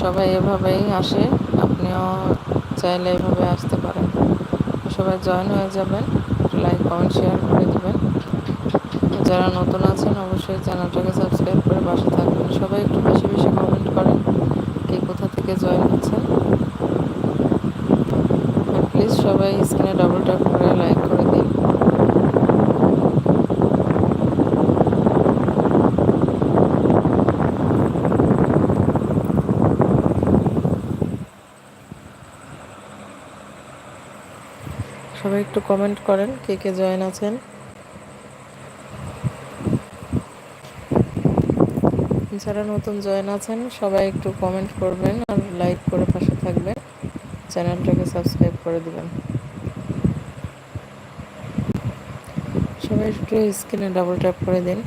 সবাই এভাবেই আসে, আপনিও চাইলে এভাবে আসতে পারেন। সবাই জয়েন হয়ে যাবেন, লাইক, কমেন্ট, শেয়ার করে দেবেন। যারা নতুন আছেন, অবশ্যই চ্যানেলটাকে সাবস্ক্রাইব করে পাশে থাকবেন। সবাই একটু বেশি বেশি কমেন্ট করেন, কে কোথা থেকে জয়েন হচ্ছেন। প্লিজ সবাই স্ক্রিনে ডাবল ট্যাপ করে লাইক করে দিন সবাই একটু কমেন্ট করেন, কে কে জয়েন আছেন। যারা নতুন জয়েন আছেন, সবাই একটু কমেন্ট করবেন আর লাইক করে পাশে থাকবেন। চ্যানেলটাকে সাবস্ক্রাইব করে দেবেন। সবাই একটু স্ক্রিনে ডাবল ট্যাপ করে দিন।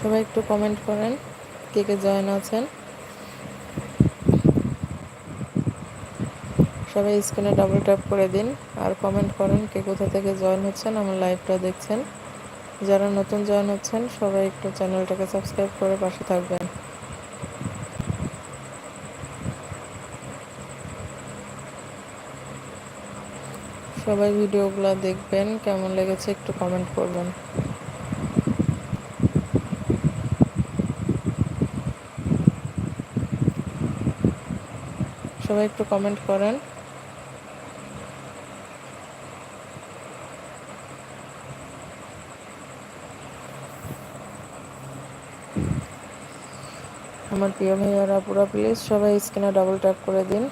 সবাই একটু কমেন্ট করেন, কে কে জয়েন আছেন। সবাই স্ক্রিনে ডাবল ট্যাপ করে দিন, আর কমেন্ট করেন কে কোথা থেকে জয়েন হচ্ছেন, আমার লাইভটা দেখছেন। যারা নতুন জয়েন হচ্ছেন, সবাই একটু চ্যানেলটাকে সাবস্ক্রাইব করে পাশে থাকবেন। সবাই ভিডিওগুলো দেখবেন, কেমন লেগেছে একটু কমেন্ট করবেন। সবাই একটু কমেন্ট করেন। আমার প্রিয় ভাইয়ারা, পুরো প্লিজ সবাই স্ক্রিনে ডাবল ট্যাপ করে দিন।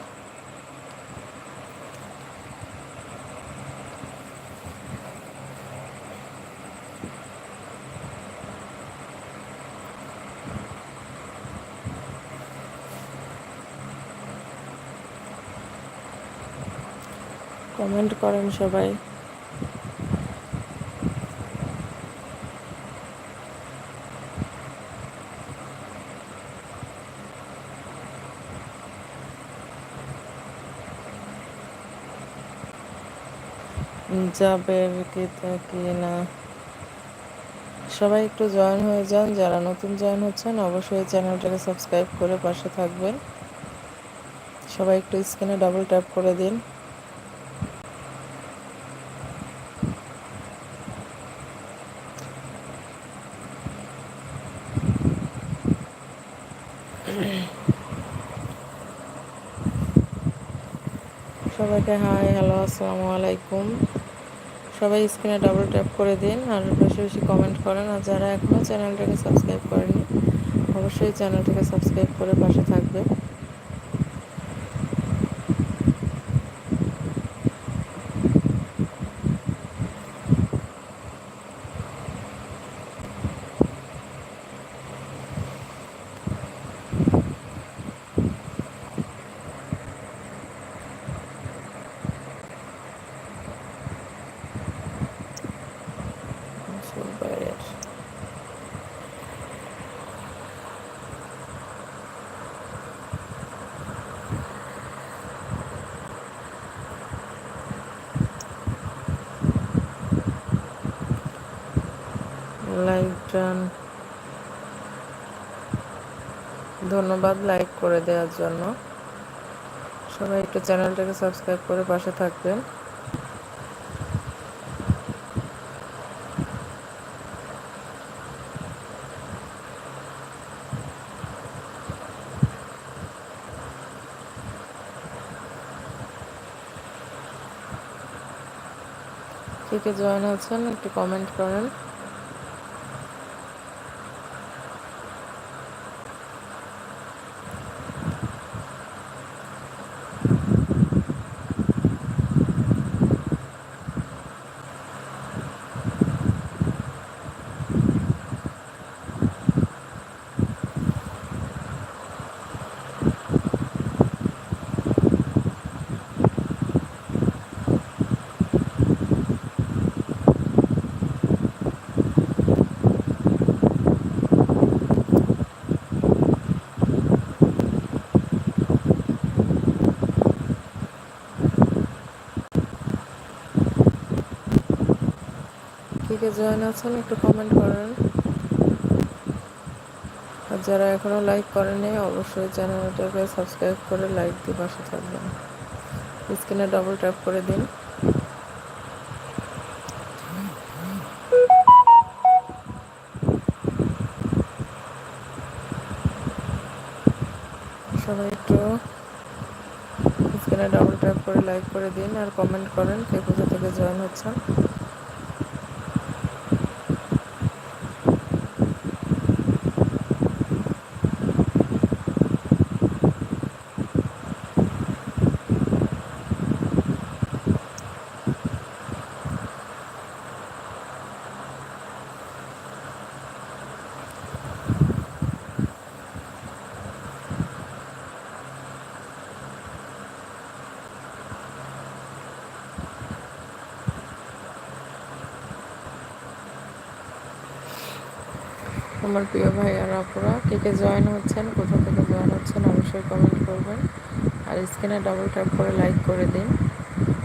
করেন সবাই। যাবের কি না। সবাই একটু জয়েন হয়ে যান, যারা নতুন জয়েন হচ্ছেন অবশ্যই চ্যানেলটাকে সাবস্ক্রাইব করে পাশে থাকবেন। সবাই একটু স্ক্রিনে ডাবল ট্যাপ করে দিন। সবাইকে হাই হ্যালো আসসালামু আলাইকুম। সবাই স্ক্রিনে ডাবল ট্যাপ করে দিন আর বেশি বেশি কমেন্ট করেন। আর যারা এখনও চ্যানেলটাকে সাবস্ক্রাইব করেনি অবশ্যই চ্যানেলটাকে সাবস্ক্রাইব করে পাশে থাকবে। লাইক ধন্যবাদ লাইক করে দেওয়ার জন্য। সবাই একটু চ্যানেলটাকে সাবস্ক্রাইব করে পাশে থাকবেন। কে কে জয়েন হচ্ছেন একটু কমেন্ট করেন কে কে জয়েন আছেন, একটু কমেন্ট করেন। আর যারা এখনও লাইক করেনি অবশ্যই চ্যানেলটাকে সাবস্ক্রাইব করে লাইক দিয়ে পাশে থাকবেন। স্ক্রিনে ডবল ট্যাপ করে দিন। সবাই একটু স্ক্রিনে ডবল ট্যাপ করে লাইক করে দিন আর কমেন্ট করেন কে কোথা থেকে জয়েন হচ্ছেন। আমার প্রিয় ভাই আর আপুরা। কে কে জয়েন হচ্ছেন, কোথা থেকে জয়েন হচ্ছেন অবশ্যই কমেন্ট করবেন। আর স্ক্রিনে ডাবল ট্যাপ করে লাইক করে দিন।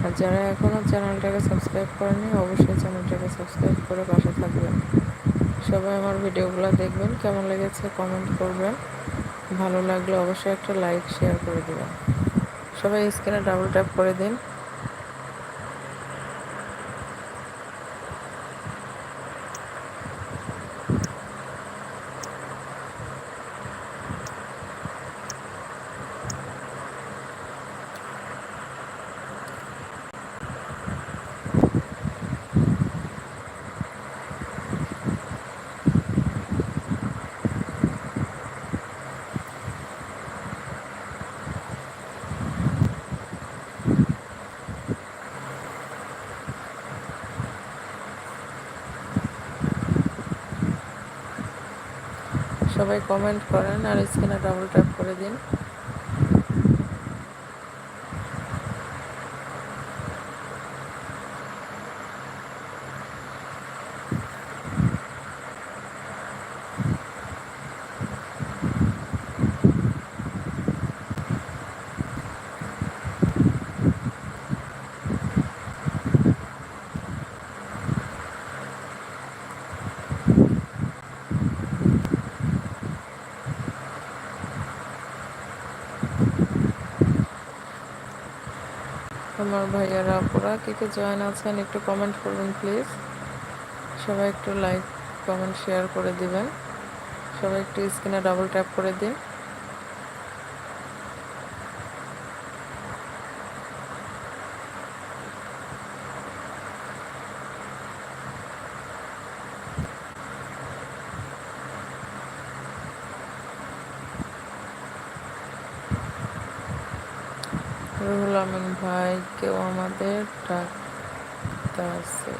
আর যারা এখনও চ্যানেলটাকে সাবস্ক্রাইব করেনি অবশ্যই চ্যানেলটাকে সাবস্ক্রাইব করে পাশে থাকবেন। সবাই আমার ভিডিওগুলো দেখবেন, কেমন লেগেছে কমেন্ট করবেন। ভালো লাগলে অবশ্যই একটা লাইক শেয়ার করে দেবেন। সবাই স্ক্রিনে ডাবল ট্যাপ করে দিন। সবাই কমেন্ট করেন আর স্ক্রিনে ডাবল ট্যাপ করে দিন। আমার ভাইয়ারা আপুরা কে কে জয়েন আছেন একটু কমেন্ট করবেন প্লিজ সবাই একটু লাইক কমেন্ট শেয়ার করে দিবেন। সবাই একটু স্ক্রিনে ডাবল ট্যাপ করে দিন। আছে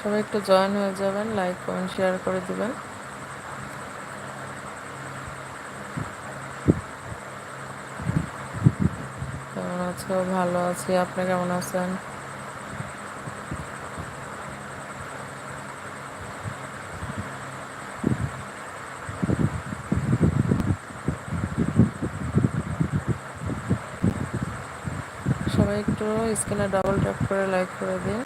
সবাই একটু জয়েন হয়ে যাবেন লাইক কমেন্ট শেয়ার করে দেবেন। কেমন আছো? ভালো আছি। আপনি কেমন আছেন? স্ক্রিনে ডাবল ট্যাপ করে লাইক করে দিন।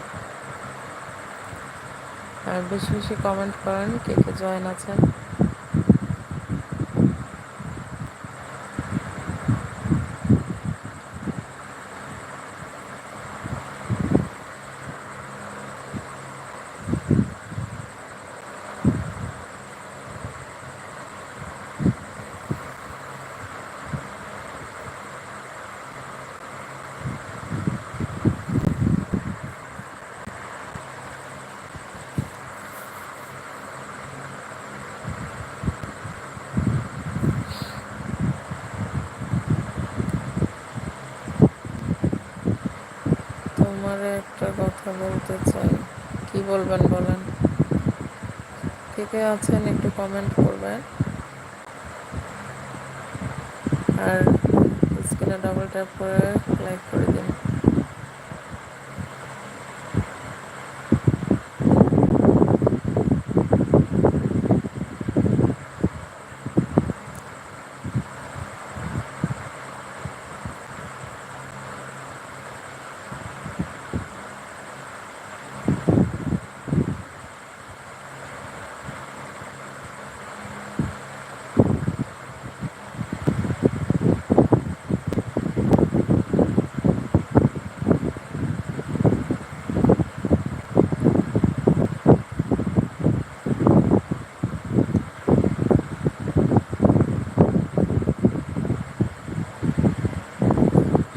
আর বেশি বেশি কমেন্ট করেন কে কে জয়েন আছেন। বলবেন বলেন? কে কে আছেন একটু কমেন্ট করবেন। আর স্ক্রিনে ডাবল ট্যাপ করে লাইক করে দিন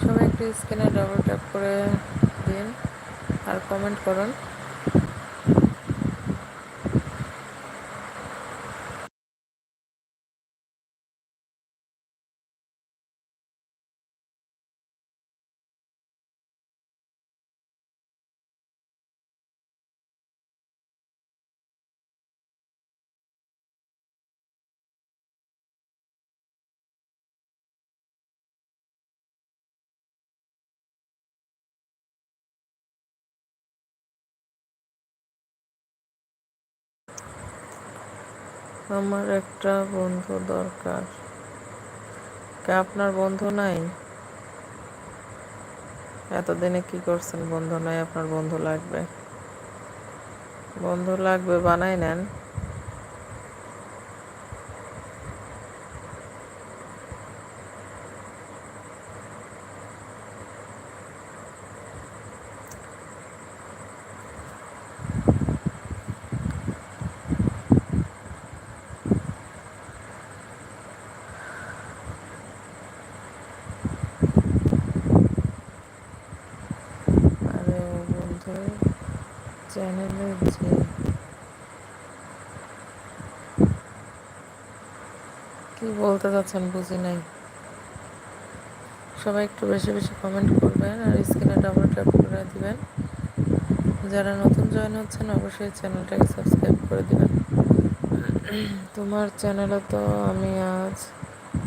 সবাই একটু স্ক্রিনে ডাবল ট্যাপ করে দিন আর কমেন্ট করুন। আমার একটা বন্ধু দরকার। কে আপনার বন্ধু নাই? এতদিনে কি করছেন? বন্ধু নাই, আপনার বন্ধু লাগবে। বন্ধু লাগবে, বানাই নেন আরে ও বন্ধু যে কি বলতে চাচ্ছেন বুঝি নাই। সবাই একটু বেশি বেশি কমেন্ট করবেন আর স্ক্রিনে ডাবল ট্যাপ করে দিবেন। যারা নতুন জয়েন হচ্ছেন, অবশ্যই চ্যানেলটাকে সাবস্ক্রাইব করে দিবেন। তোমার চ্যানেলে তো আমি আজ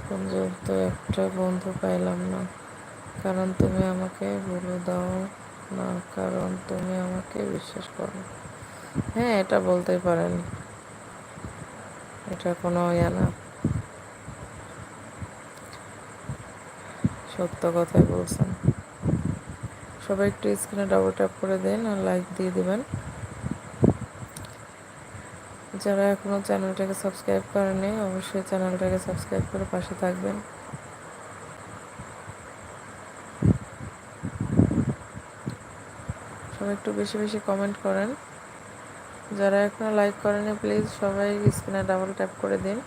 পর্যন্ত একটা বন্ধু পাইলাম না। কারণ তুমি আমাকে বলে দাও না, কারণ তুমি আমাকে বিশ্বাস করো। হ্যাঁ এটা বলতেই পারেন। এটা কোনো ইয়া না। সত্য কথাই বলছেন। সবাই একটু স্ক্রিনে ডাবল ট্যাপ করে দিন আর লাইক দিয়ে দিবেন। যারা এখনও চ্যানেলটাকে সাবস্ক্রাইব করেনি অবশ্যই চ্যানেলটাকে সাবস্ক্রাইব করে পাশে থাকবেন। সবাই একটু বেশি বেশি কমেন্ট করেন। যারা এখনও লাইক করেনি প্লিজ সবাই স্ক্রিনে ডাবল ট্যাপ করে দিন।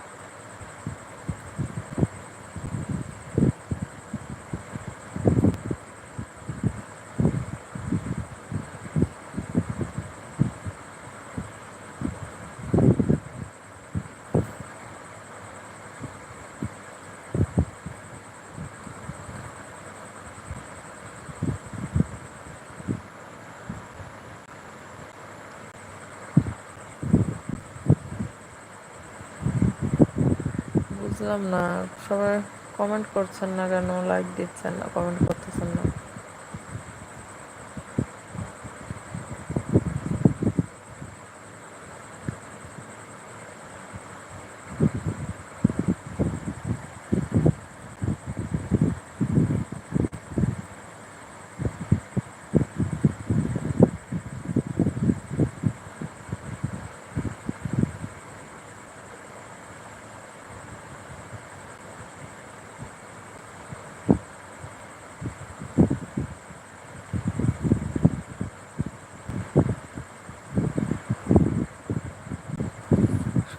বুঝলাম না। সবাই কমেন্ট করছেন না কেন লাইক দিচ্ছেন না কমেন্ট করতেছেন না।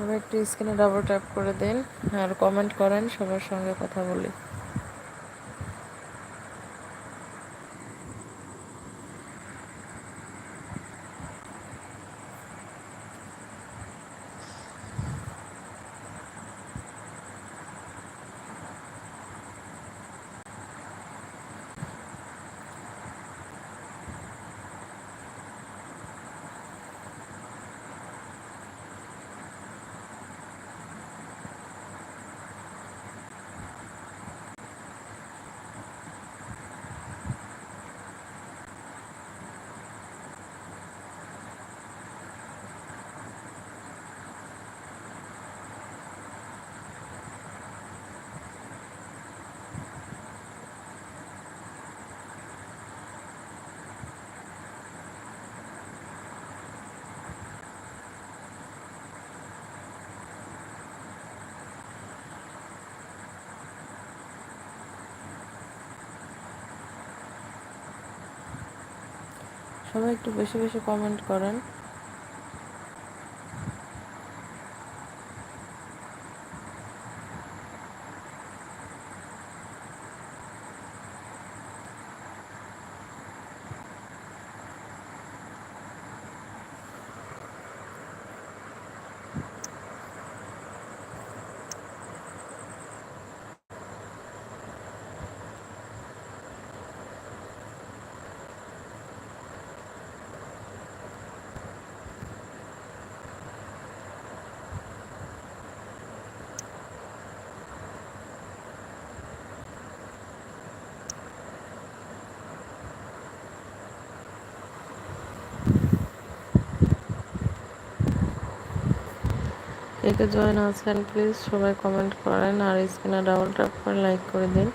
সবাই একটু স্ক্রিনে ডাবল ট্যাপ করে দিন আর কমেন্ট করেন সবার সঙ্গে কথা বলি। সবাই একটু বেশি বেশি কমেন্ট করেন। একে জয়েন আছেন প্লিজ সবাই কমেন্ট করেন আর স্ক্রিনে ডাবল ট্যাপ করে লাইক করে দিন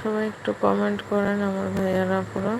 সবাই একটু কমেন্ট করেন আমার ভাইয়ারা পুরো।